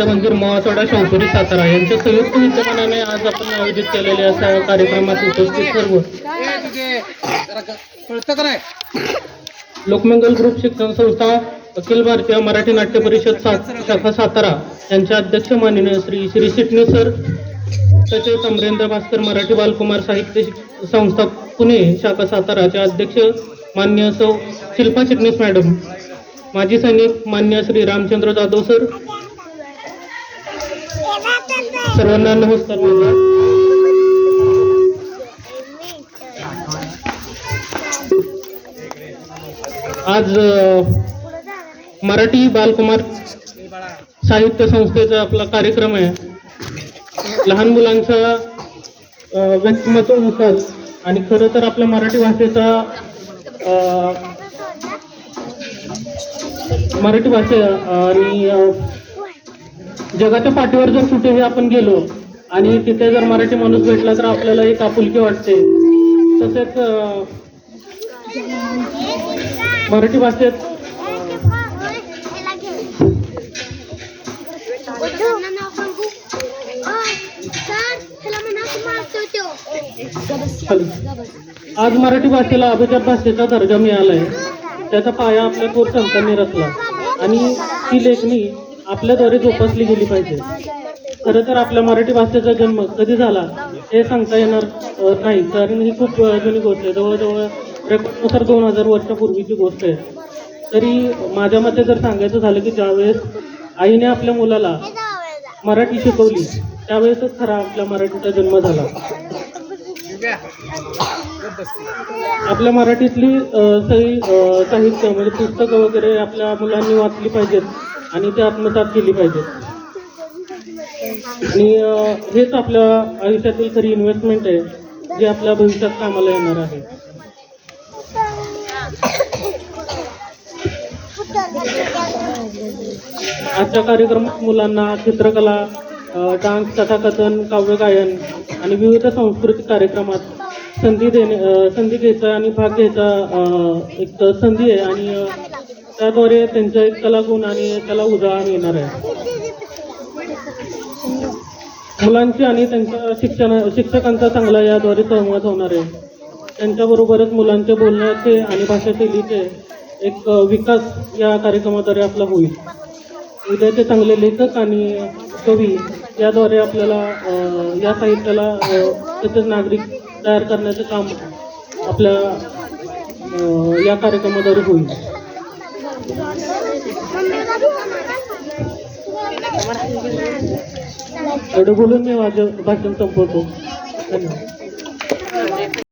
मंदिर मोहासोडा शंकुरी सातारा यांच्या संयुक्त विद्यमानाने आज आपण आयोजित केलेल्या असा कार्यक्रमात उपस्थित सर्व. लोकमंगल ग्रुप शिक्षण संस्था अखिल भारतीय मराठी नाट्य परिषद सा- शाखा सातारा यांचे अध्यक्ष माननीय श्री श्री शिटणे सर तसेच अमरेंद्र भास्कर मराठी बालकुमार साहित्य संस्था पुणे शाखा साताराचे अध्यक्ष मान्य सौ शिल्पा चिटणीस मॅडम माजी सैनिक मान्य श्री रामचंद्र जाधव सर सर्वांना नमस्कार आज मराठी बालकुमार साहित्य संस्थेचा आपला कार्यक्रम आहे. लहान मुलांचा व्यक्तिमत्व विकास आणि खरं तर आपल्या मराठी भाषेचा मराठी भाषा आणि जगाच्या पाठीवर जर कुठेही आपण गेलो आणि तिथे जर मराठी माणूस भेटला तर आपल्याला एक आपुलकी वाटते. तसेच मराठी भाषेत आज मराठी भाषेला अभिजात भाषेचा दर्जा मिळाला आहे त्याचा पाया आपल्या थोर संतांनी रचला. आणि ती लेखणी आपल्याद्वारे जोपासली गेली पाहिजे. खरं तर आपल्या मराठी भाषेचा जन्म कधी झाला हे सांगता येणार नाही. कारण ही खूप जुनी गोष्ट आहे. जवळजवळ रेकॉर्डनुसार दोन हजार वर्षापूर्वीची गोष्ट आहे. तरी माझ्या मते जर सांगायचं झालं की ज्यावेळेस आईने आपल्या मुलाला मराठी शिकवली त्यावेळेसच खरा आपल्या मराठीचा जन्म झाला. आपल्या मराठीतली सही साहित्य म्हणजे पुस्तकं वगैरे आपल्या मुलांनी वाचली पाहिजेत. आणि ते आत्मसात केली पाहिजेत आणि हेच आपल्या आयुष्यातील खरी इन्व्हेस्टमेंट आहे जे आपल्या भविष्यात कामाला येणार आहे. आजच्या कार्यक्रमात मुलांना चित्रकला डान्स कथाकथन काव्यगायन आणि विविध सांस्कृतिक कार्यक्रमात संधी देणे संधी घ्यायचा आणि भाग घ्यायचा एक संधी आहे. आणि त्याद्वारे त्यांचा एक कलागुण आणि त्याला उदाहरण येणार आहे. मुलांची आणि त्यांच्या शिक्षण शिक्षकांचा चांगला याद्वारे संवाद होणार आहे. त्यांच्याबरोबरच मुलांचे बोलण्याचे आणि भाषाशैलीचे एक विकास या कार्यक्रमाद्वारे आपला होईल. उद्याचे चांगले लेखक आणि कवी याद्वारे आपल्याला या साहित्याला तसेच नागरिक तयार करण्याचं काम आपल्या या कार्यक्रमाद्वारे होईल. एवढं बोलून मी माझं भाषण संपवतो. धन्यवाद.